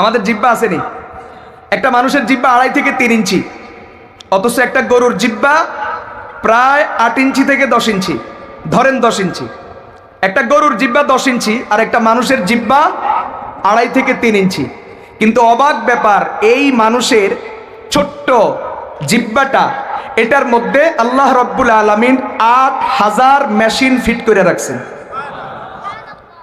আমাদের জিব্বা আসেনি। একটা মানুষের জিব্বা আড়াই থেকে তিন ইঞ্চি। অথচ একটা গরুর জিব্বা প্রায় আট ইঞ্চি থেকে দশ ইঞ্চি। ধরেন দশ ইঞ্চি। একটা গরুর জিব্বা দশ ইঞ্চি আর একটা মানুষের জিব্বা আড়াই থেকে তিন ইঞ্চি। কিন্তু অবাক ব্যাপার, এই মানুষের ছোট্ট জিব্বাটা, এটার মধ্যে আল্লাহ রব্বুল আলমিন আট হাজার মেশিন ফিট করে রাখছেন।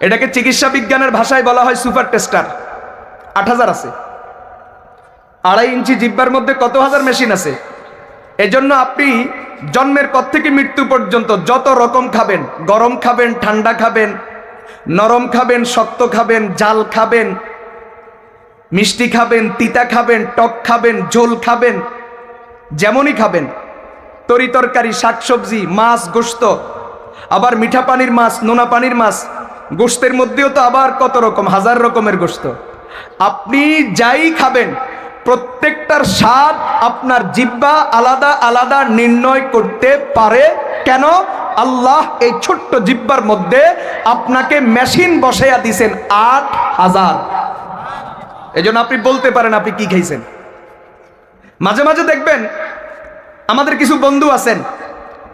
এটাকে চিকিৎসা বিজ্ঞানের ভাষায় বলা হয় সুপার টেস্টার। আট হাজার আছে। আড়াই ইঞ্চি জিব্বার মধ্যে কত হাজার মেশিন আছে? এজন্য আপনি জন্মের পর থেকে মৃত্যু পর্যন্ত যত রকম খাবেন, গরম খাবেন, ঠান্ডা খাবেন, নরম খাবেন, শক্ত খাবেন, জাল খাবেন, মিষ্টি খাবেন, তিতা খাবেন, টক খাবেন, ঝোল খাবেন, যেমনই খাবেন, তরি তরকারি, শাকসবজি, মাছ গোস্ত আবার মিঠা পানির মাছ, নোনা পানির মাছ গোস্তের মধ্যেও তো আবার কত রকম, হাজার রকমের গোস্ত আপনি যাই খাবেন, প্রত্যেকটার স্বাদ আপনার জিব্বা আলাদা আলাদা নির্ণয় করতে পারে। কেন? আল্লাহ এই ছোট্ট জিব্বার মধ্যে আপনাকে মেশিন বসাইয়া দিছেন আট হাজার। এজন্য আপনি বলতে পারেন আপনি কি খাইছেন। মাঝে মাঝে দেখবেন আমাদের কিছু বন্ধু আছেন,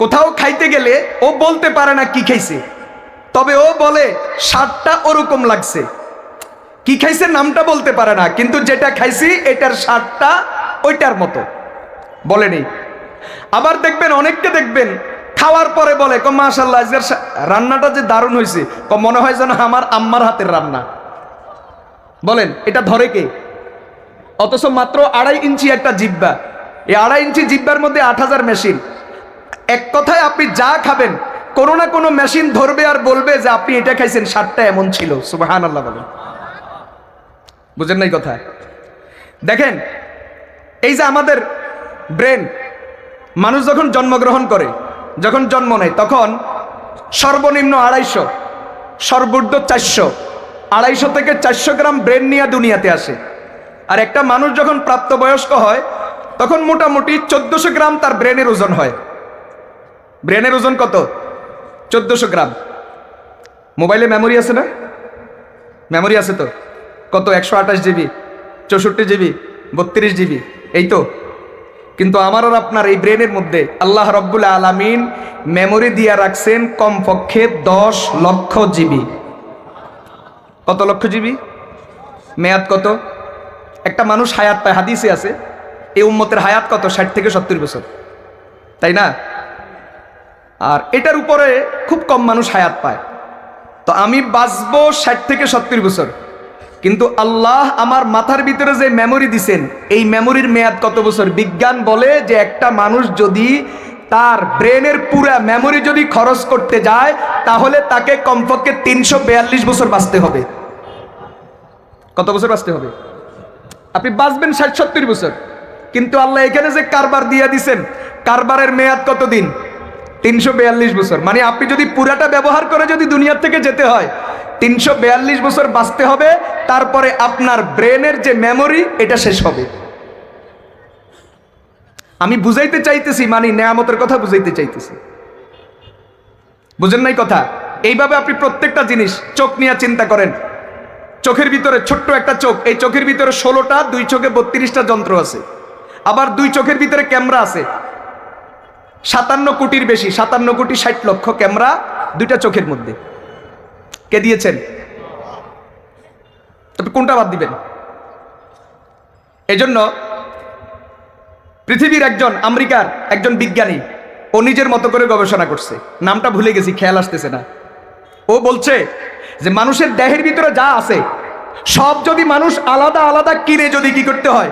কোথাও খাইতে গেলে ও বলতে পারে না কি খাইছে। তবে ও বলে, স্বাদটা ওরকম লাগছে। কি খাইছে নামটা বলতে পারে না, কিন্তু যেটা খাইছি, এটার স্বাদটা ওইটার মতো। বলেনি। আবার দেখবেন, অনেককে দেখবেন, খাওয়ার পরে বলে ক মাশাল্লাহ রান্নাটা যে দারুণ হয়েছে ক মনে হয় যেন আমার আম্মার হাতের রান্না। বলেন, এটা ধরে কে? অথচ মাত্র আড়াই ইঞ্চি একটা জিব্বা। এই আড়াই ইঞ্চি জিব্বার মধ্যে আট হাজার মেশিন। এক কথায় আপনি যা খাবেন, কোনো না কোনো মেশিন ধরবে আর বলবে যে, আপনি এটা খাইছেন, স্বাদটা এমন ছিল। সুবাহান আল্লাহ বলেন। বুঝেন নাই কথা? দেখেন, এই যে আমাদের ব্রেন, মানুষ যখন জন্মগ্রহণ করে, যখন জন্ম নেয়, তখন সর্বনিম্ন আড়াইশো, সর্বোচ্চ চারশো, আড়াইশো থেকে চারশো গ্রাম ব্রেন নিয়ে দুনিয়াতে আসে। আর একটা মানুষ যখন প্রাপ্তবয়স্ক হয়, তখন মোটামুটি চোদ্দশো গ্রাম তার ব্রেনের ওজন হয়। ব্রেনের ওজন কত? চোদ্দশো গ্রাম। মোবাইলে মেমোরি আছে না? মেমোরি আছে তো? কত? একশো আঠাশ জিবি, চৌষট্টি জিবি, বত্রিশ জিবি, এই তো। কিন্তু আমার আর আপনার এই ব্রেনের মধ্যে আল্লাহ রব্বুল আলামিন মেমোরি দিয়ে রাখছেন কমপক্ষে দশ লক্ষ জিবি। কত লক্ষ জিবি? মেয়াদ কত? একটা মানুষ হায়াত পায়, হাদিসে আছে এই উম্মতের হায়াত কত? ষাট থেকে সত্তর বছর। তাই না? আর এটার উপরে খুব কম মানুষ হায়াত পায়। তো আমি বাঁচবো ষাট থেকে সত্তর বছর। কিন্তু আল্লাহ আমার মাথার ভিতরে যে মেমোরি দিছেন, এই মেমোরির মেয়াদ কত বছর? বিজ্ঞান বলে যে একটা মানুষ যদি তার ব্রেনের পুরা মেমোরি যদি খরচ করতে যায়, তাহলে তাকে কমপক্ষে তিনশো বিয়াল্লিশ বছর বাঁচতে হবে। কত বছর বাঁচতে হবে? আপনি বাঁচবেন ষাট সত্তর বছর। কিন্তু আল্লাহ এখানে যে কারবার দিয়ে দিছেন, কারবারের মেয়াদ কতদিন? তিনশো বিয়াল্লিশ বছর। মানে আপনি যদি পুরাটা ব্যবহার করে যদি দুনিয়ার থেকে যেতে হয় তিনশো বিয়াল্লিশ বছর বাঁচতে হবে, তারপরে আপনার ব্রেনের যে মেমোরি এটা শেষ হবে। আমি বুঝাইতে চাইতেছি মানে নেয়ামতের কথা বুঝাইতে চাইতেছি। বুঝেন নাই কথা? এইভাবে আপনি প্রত্যেকটা জিনিস চোখ নিয়ে চিন্তা করেন। চোখের ভিতরে ছোট্ট একটা চোখ, এই চোখের ভিতরে ষোলোটা, দুই চোখে বত্রিশটা যন্ত্র আছে। আবার দুই চোখের ভিতরে ক্যামেরা আছে। সাতান্ন কোটির বেশি, সাতান্ন কোটি ষাট লক্ষ ক্যামেরা দুইটা চোখের মধ্যে। কে দিয়েছেন? তবে কোনটা বাদ দিবেন? এজন্য পৃথিবীর একজন আমেরিকার একজন বিজ্ঞানী, ও নিজের মতো করে গবেষণা করছে। নামটা ভুলে গেছি, খেয়াল আসতেছে না। ও বলছে যে মানুষের দেহের ভিতরে যা আছে, সব যদি মানুষ আলাদা আলাদা কিনে যদি কি করতে হয়,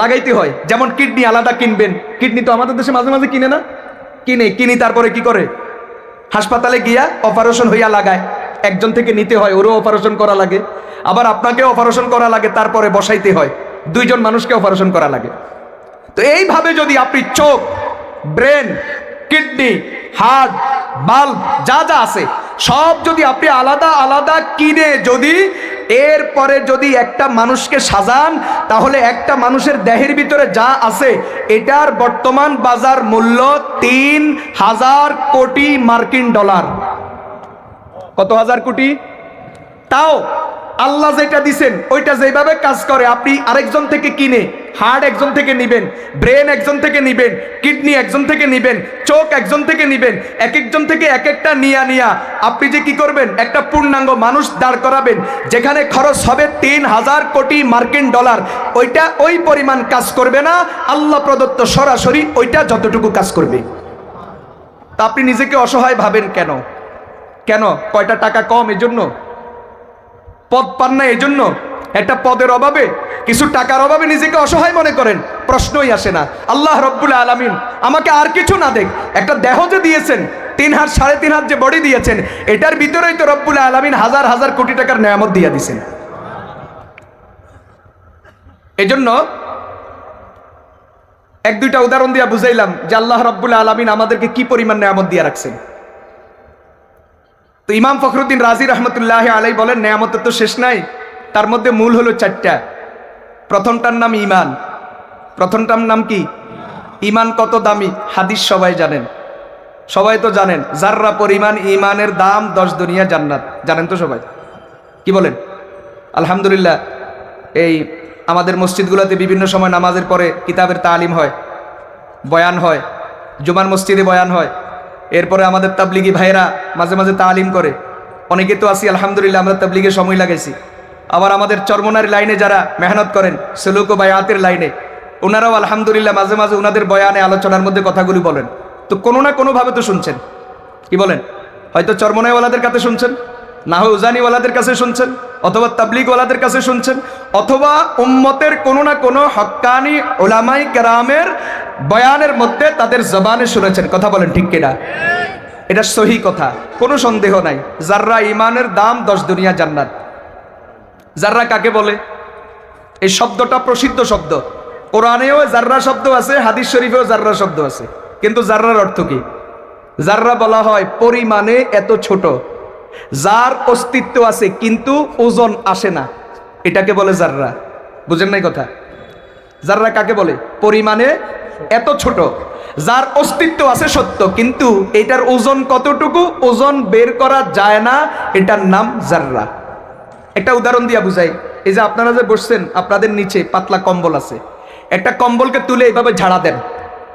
লাগাইতে হয়। যেমন কিডনি আলাদা কিনবেন। কিডনি তো আমাদের দেশে মাঝে মাঝে কিনে না? কিনে, কিনি তারপরে কি করে? হাসপাতালে গিয়া অপারেশন হইয়া লাগায়। একজন থেকে নিতে হয়, ওরও অপারেশন করা লাগে। আবার আপনাকে অপারেশন করা লাগে, তারপরে বসাইতে হয়। দুইজন মানুষকে অপারেশন করা লাগে। তো এইভাবে যদি আপনি চোখ, ব্রেন, কিডনি হার্ট বাল্ব, যা যা আছে, সব যদি আপনি আলাদা আলাদা কিনে যদি এরপরে যদি একটা মানুষকে সাজান, তাহলে একটা মানুষের দেহের ভিতরে যা আছে, এটার বর্তমান বাজার মূল্য তিন হাজার কোটি মার্কিন ডলার। কত হাজার কোটি? তাও আল্লাহ যেটা দিছেন, ওইটা যেভাবে কাজ করে, আপনি আরেকজন থেকে কিনে হার্ট একজন থেকে নিবেন, ব্রেন একজন থেকে নিবেন, কিডনি একজন থেকে নিবেন, চোখ একজন থেকে নিবেন, এক একজন থেকে এক একটা নিয়া নিয়া, আপনি যে কি করবেন? একটা পূর্ণাঙ্গ মানুষ দাঁড় করাবেন, যেখানে খরচ হবে তিন হাজার কোটি মার্কিন ডলার। ওইটা ওই পরিমাণ কাজ করবে না, আল্লাহ প্রদত্ত সরাসরি ওইটা যতটুকু কাজ করবে। তা আপনি নিজেকে অসহায় ভাবেন কেন? কেন? কয়টা টাকা কম এজন্য? পদ পান না এজন্য একটা পদের অভাবে, কিছু টাকার অভাবে নিজেকে অসহায় মনে করেন, প্রশ্নই আসে না। আল্লাহ রব্বুল আলমিন আমাকে আর কিছু না দেখ, একটা দেহ যে দিয়েছেন, তিন হাত, সাড়ে তিন হাত যে বডি দিয়েছেন, এটার ভিতরেই তো রব্বুল আলমিন হাজার হাজার কোটি টাকার নেয়ামত দিয়ে দিয়েছেন। এজন্য এক দুইটা উদাহরণ দিয়া বুঝাইলাম যে আল্লাহ রব্বুল আলমিন আমাদেরকে কি পরিমাণ নেয়ামত দিয়ে রাখছেন। তো ইমাম ফখরুদ্দিন রাজি রহমতুল্লাহ আলাই বলেন নেয়ামতের তো শেষ নাই, তার মধ্যে মূল হলো চারটা। প্রথমটার নাম ইমান প্রথমটার নাম কি? ইমান কত দামি? হাদিস সবাই জানেন। সবাই তো জানেন, যাররা পরিমাণ ইমানের দাম দশ দুনিয়া জান্নাত। জানেন তো সবাই? কি বলেন? আলহামদুলিল্লাহ, এই আমাদের মসজিদগুলোতে বিভিন্ন সময় নামাজের পরে কিতাবের তালিম হয়, বয়ান হয়, জুমার মসজিদে বয়ান হয়। এরপরে আমাদের তাবলিগি ভাইরা মাঝে মাঝে তালিম করে। অনেকে তো আসি আলহামদুলিল্লাহ, আমরা তাবলিগে সময় লাগাইছি। আবার আমাদের চর্মনার লাইনে যারা মেহনত করেন, সেলুক ও বায়াতের লাইনে ওনারাও আলহামদুলিল্লাহ মাঝে মাঝে ওনাদের বয়ানে, আলোচনার মধ্যে কথাগুলি বলেন। তো কোনো না কোনোভাবে তো শুনছেন। কি বলেন? হয়তো চর্মনায়ওয়ালাদের কাছে শুনছেন? না হয় উজানিওয়ালাদের কাছে শুনছেন, অথবা তাবলিগওয়ালাদের কাছে শুনছেন, অথবা উম্মতের কোনো না কোনো হক্কানি ওলামাই কেরামের বয়ানের মধ্যে তাদের জবানে শুনেছেন। কথা বলেন ঠিক কিনা? এটা সহি কথা, কোনো সন্দেহ নাই। যাররা ইমানের দাম দশ দুনিয়া জান্নাত। যাররা কাকে বলে? এই শব্দটা প্রসিদ্ধ শব্দ। কোরআনেও জাররা শব্দ আছে, হাদিস শরীফেও জাররা শব্দ আছে। কিন্তু জাররার অর্থ কি? জাররা বলা হয়, পরিমাণে এত ছোট। যার অস্তিত্ব আছে, কিন্তু ওজন আসে না। এটাকে বলে জাররা বুঝেন নাই কথা? জাররা কাকে বলে? পরিমাণে এত ছোট। যার অস্তিত্ব আছে সত্য, কিন্তু এটার ওজন কতটুকু? ওজন বের করা যায় না। এটার নাম জাররা একটা উদাহরণ দিয়া বুঝাই। এই যে আপনারা যে বসছেন, আপনাদের নিচে পাতলা কম্বল আছে। একটা কম্বলকে তুলে এইভাবে ঝাড়া দেন।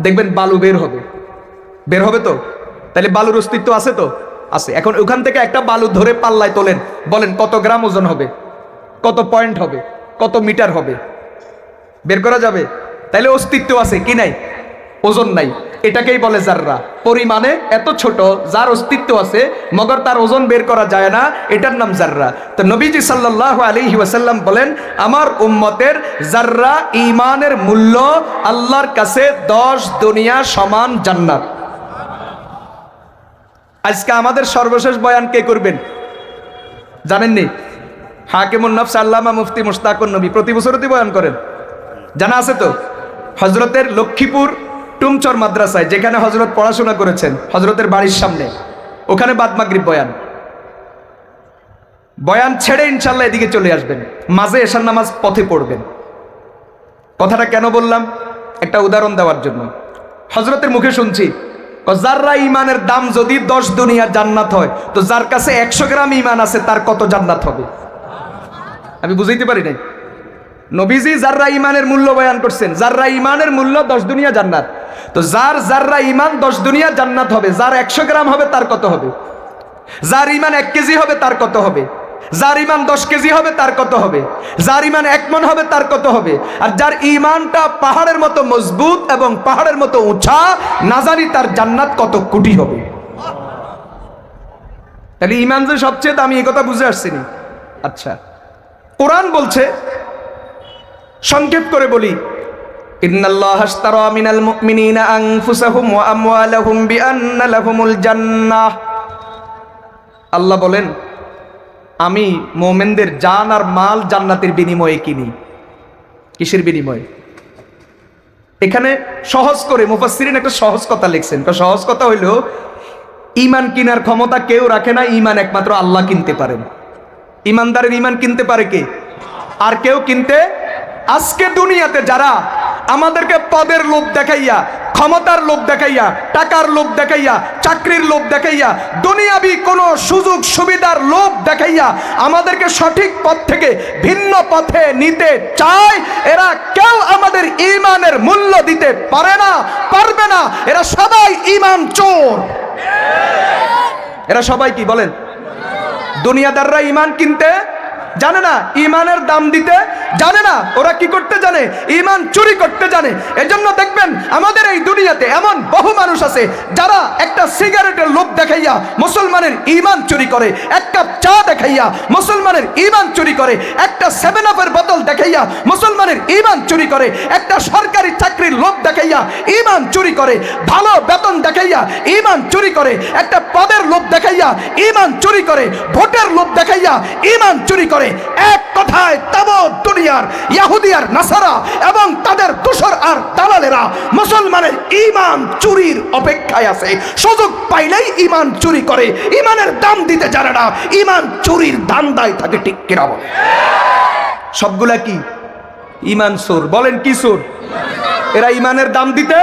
দেখবেন বালু বের হবে। বের হবে তো? তাহলে বালুর অস্তিত্ব আছে তো? আছে। এখন ওখান থেকে একটা বালু ধরে পাল্লায় তোলেন। বলেন, কত গ্রাম ওজন হবে? কত পয়েন্ট হবে? কত মিটার হবে? বের করা যাবে? তাইলে অস্তিত্ব আছে, কি নাই? ওজন নাই। এটাকেই বলে জাররা। পরিমাণে এত ছোট, যার অস্তিত্ব আছে, মগর তার ওজন বের করা যায় না, এটার নাম জাররা। তো নবীজি সাল্লাহ আলহি ওয়াসাল্লাম বলেন, আমার উম্মতের জাররা ইমানের মূল্য আল্লাহর কাছে দশ দুনিয়া সমান জান্নাত। আজকে আমাদের সর্বশেষ বয়ান কে করবেন? জানেননি? হাকিমুন নফস আল্লামা মুফতি মুস্তাকুন নবী প্রতি বছরই বয়ান করেন। জানা আছে তো? হজরতের লক্ষ্মীপুর টুমচর মাদ্রাসায়, যেখানে হজরত পড়াশোনা করেছেন হজরতের বাড়ির সামনে। ওখানে বাদমাগরিব বয়ান। বয়ান ছেড়ে ইনশাল্লাহ এদিকে চলে আসবেন। মাঝে এশার নামাজ পথে পড়বেন। কথাটা কেন বললাম? একটা উদাহরণ দেওয়ার জন্য। হজরতের মুখে শুনছি যাররা ইমানের দাম যদি দশ দুনিয়ার জান্নাত হয়, তো যার কাছে একশো গ্রাম ইমান আছে, তার কত জান্নাত হবে? আমি বুঝাইতে পারি নাই। নবীজি যাররা ইমানের মূল্য বয়ান করছেন, যাররা ইমানের মূল্য দশ দুনিয়া জান্নাত, তো যার যাররা ইমান দশ দুনিয়া জান্নাত হবে, যার একশো গ্রাম হবে, তার কত হবে? যার ইমান এক কেজি হবে, তার কত হবে? যার ইমান দশ কেজি হবে, তার কত হবে? যার ইমান এক মন হবে, তার কত হবে? আর যার ইমানটা পাহাড়ের মতো মজবুত এবং পাহাড়ের মতো উঁচা, না জানি তার জান্নাত কত কোটি হবে। তাহলে ইমান যে সবচেয়ে দামি এই কথা বুঝে আসছিনি আচ্ছা। কোরআন বলছে, সংক্ষেপ করে বলি আল্লাহ বলেন আমি মোমেনদের জান আর মাল জান্নাতের বিনিময়ে কিনি। কিসের বিনিময়ে? এখানে সহজ করে মুফাসসিরিন একটা সহজ কথা লিখছেন। সহজ কথা হইল, ইমান কিনার ক্ষমতা কেউ রাখে না, ইমান একমাত্র আল্লাহ কিনতে পারেন। ইমানদারের ইমান কিনতে পারে কে? আর কেউ কিনতে, আজকে দুনিয়াতে যারা আমাদেরকে পদের লোভ দেখাইয়া ক্ষমতার লোভ দেখাইয়া, টাকার লোভ দেখাইয়া, চাকরির লোভ দেখাইয়া, দুনিয়াবি কোনো সুযোগ সুবিধার লোভ দেখাইয়া আমাদেরকে সঠিক পথ থেকে ভিন্ন পথে নিতে চায়, এরা কেউ আমাদের ইমানের মূল্য দিতে পারে না, পারবে না। এরা সবাই ইমান চোর। এরা সবাই কি বলেন? দুনিয়াদাররা ইমান কিনতে জানে না ইমানের দাম দিতে জানে না, ওরা কি করতে জানে? ইমান চুরি করতে জানে। এজন্য দেখবেন, আমাদের এই দুনিয়াতে এমন বহু মানুষ আছে যারা একটা সিগারেটের লোভ দেখাইয়া মুসলমানের ইমান চুরি করে। কাপ চা দেখাইয়া মুসলমানের ইমান চুরি করে, একটা সেভেন আপের বোতল দেখাইয়া মুসলমানের ইমান চুরি করে, একটা সরকারি চাকরির লোভ দেখাইয়া ইমান চুরি করে, ভালো বেতন দেখাইয়া ইমান চুরি করে, একটা পদের লোভ দেখাইয়া ইমান চুরি করে, ভোটের লোভ দেখাইয়া ইমান চুরি করে। এক কথায় তাব দুনিয়ার ইয়াহুদিয়ার নাসারা এবং তাদের তুষর আর দালালেরা মুসলমানের ইমান চুরির অপেক্ষায় আছে। সুযোগ পাইলেই ইমান চুরি করে ইমানের দাম দিতে জানে না ইমান চুরির দান্দায় থাকে, ঠিক কিনা সবগুলা কি? ইমান সোর বলেন কি সোর এরা ইমানের দাম দিতে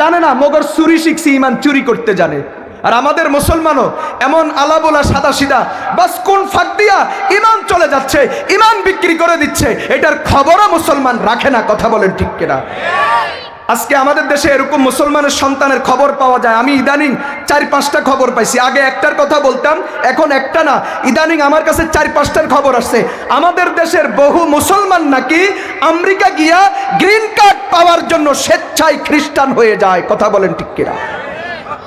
জানে না, মগর চুরি শিখছে, ইমান চুরি করতে জানে। আর আমাদের মুসলমানও এমন আলাবোলা সাদা সিদা বাস কোন ফাঁক দিয়া ইমান চলে যাচ্ছে, ইমান বিক্রি করে দিচ্ছে, এটার খবরও মুসলমান রাখে না, কথা বলেন ঠিক কিনা? আজকে আমাদের দেশে এরকম মুসলমানের সন্তানের খবর পাওয়া যায়। আমি ইদানিং চার, পাঁচটা খবর পাইছি। আগে একটার কথা বলতাম, এখন একটা না। ইদানিং আমার কাছে চার, পাঁচটার খবর আসছে। আমাদের দেশের বহু মুসলমান নাকি আমেরিকা গিয়া গ্রিন কার্ড পাওয়ার জন্য স্বেচ্ছায় খ্রিস্টান হয়ে যায়। কথা বলেন ঠিক কিনা?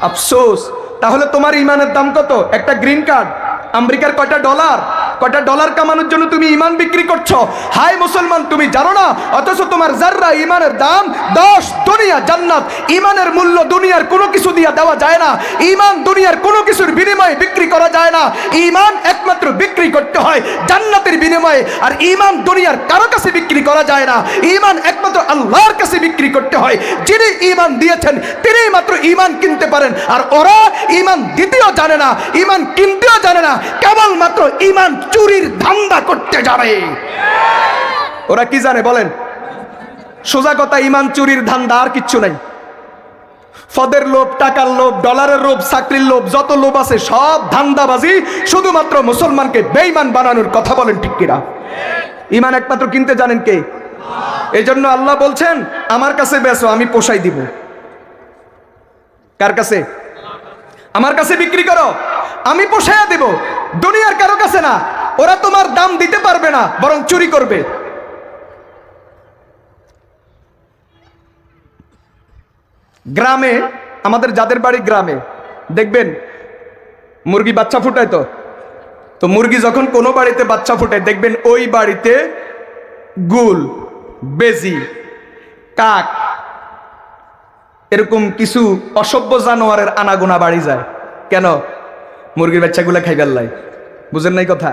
আফসোস। তাহলে তোমার ইমানের দাম কত? একটা গ্রিন কার্ড। আমেরিকার কয়টা ডলার? কয়টা ডলার কামানোর জন্য তুমি ইমান বিক্রি করছ? হাই মুসলমান, তুমি জানো না? অথচ তোমার জাররা ইমানের দাম, দশ দুনিয়া জান্নাত। ইমানের মূল্য দুনিয়ার কোনো কিছু দিয়ে দেওয়া যায় না। ইমান দুনিয়ার কোনো কিছুর বিনিময়ে বিক্রি করা যায় না। ইমান একমাত্র বিক্রি করতে হয় জান্নাতের বিনিময়ে। আর ইমান দুনিয়ার কারও কাছে বিক্রি করা যায় না। ইমান একমাত্র আল্লাহর কাছে বিক্রি করতে হয়। যিনি ইমান দিয়েছেন তিনি মাত্র ইমান কিনতে পারেন। আর ওরা ইমান দিতেও জানে না ইমান কিনতেও জানে না। কেবলমাত্র ইমান চুরির ধান্দা করতে জানে ওরা কি জানে বলেন? সোজা কথা, ইমান চুরির ধান্দা আর কিচ্ছু নাই। ফদের লোভ, টাকার লোভ, ডলারের লোভ, চাকরির লোভ, যত লোভ আছে সব ধান্দাবাজি, শুধুমাত্র মুসলমানকে বেইমান বানানোর কথা বলেন ঠিক কিনা? ইমান একমাত্র কিনতে জানেন কে? এই জন্য আল্লাহ বলছেন, আমার কাছে বেসো আমি পোষাই দিব। কার কাছে? আমার কাছে বিক্রি করো, আমি পোষাইয়া দেব। দুনিয়ার কারও কাছে না ওরা তোমার দাম দিতে পারবে না, বরং চুরি করবে। গ্রামে, আমাদের যাদের বাড়ি গ্রামে, দেখবেন, মুরগি বাচ্চা ফুটায় তো। তো মুরগি যখন কোনো বাড়িতে বাচ্চা ফুটায়, দেখবেন ওই বাড়িতে গুল, বেজি, কাক, এরকম কিছু অসভ্য জানোয়ারের আনাগোনা বাড়ি যায়। কেন? মুরগির বাচ্চাগুলা খাইবার লাই। বুঝেন নাই কথা?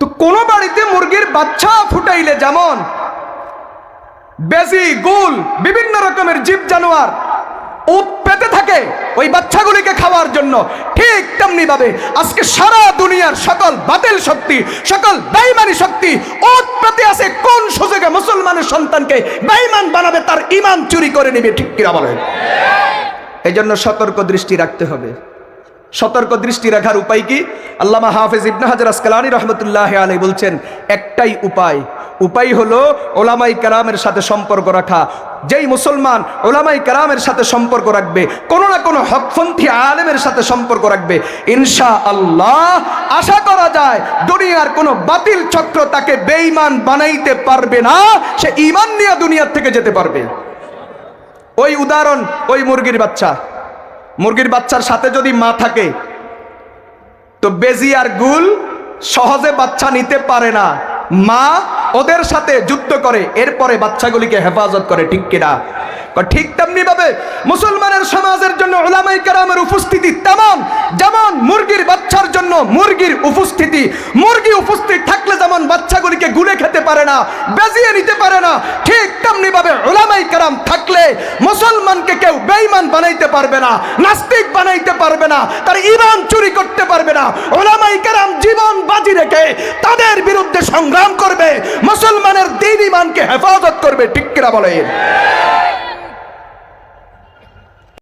তো কোন বাড়িতে মুরগির বাচ্চা ফুটাইলে যেমন বেজি, গুল, বিভিন্ন রকমের জীব জানোয়ার উত পেতে থাকে ওই বাচ্চাগুলিকে খাওয়ার জন্য। ঠিক তেমনি ভাবে আজকে সারা দুনিয়ার সকল বাতিল শক্তি, সকল বেইমানি শক্তি উত পেতে আছে। কোন সুযোগে মুসলমানের সন্তানকে বেইমান বানাবে তার ইমান চুরি করে নেবে, ঠিক কিনা বলেন? এই জন্য সতর্ক দৃষ্টি রাখতে হবে। সতর্ক দৃষ্টি রাখার উপায় কি? আল্লামা হাফেজ ইবনে হাজার আসকালানি রহমতুল্লাহ আলাই বলছেন, একটাই উপায়। উপায় হলো ওলামাই কালামের সাথে সম্পর্ক রাখা। যেই মুসলমান ওলামাই কালামের সাথে সম্পর্ক রাখবে, কোনো না কোনো হকপন্থী আলেমের সাথে সম্পর্ক রাখবে। ইনশা আল্লাহ আশা করা যায়, দুনিয়ার কোনো বাতিল চক্র তাকে বেঈমান বানাইতে পারবে না, সে ইমান নিয়ে দুনিয়ার থেকে যেতে পারবে। ওই উদাহরণ, ওই মুরগির বাচ্চা। মুরগির বাচ্চার সাথে যদি মা থাকে, তো বেজি আর গুল সহজে বাচ্চা নিতে পারে না। মা ওদের সাথে যুদ্ধ করে, এরপরে বাচ্চাগুলিকে হেফাজত করে, ঠিক কিনা ঠিক তেমনি ভাবে মুসলমানের সমাজের জন্য ওলামাই কারামের উপস্থিতি তেমন, যেমন মুরগির বাচ্চার জন্য মুরগির উপস্থিতি মুরগি না, বেজিয়ে নিতে পারে না। ঠিক তেমনি ভাবে ওলামাই কারাম থাকলে মুসলমানকে কেউ বেঈমান বানাইতে পারবে না, নাস্তিক বানাইতে পারবে না, তার ইমান চুরি করতে পারবে না। ওলামাই কারাম জীবন বাজি রেখে তাদের বিরুদ্ধে সংগ্রাম করবে, মুসলমানের দিন ইমানকে হেফাজত করবে, ঠিক কিনা বলেন?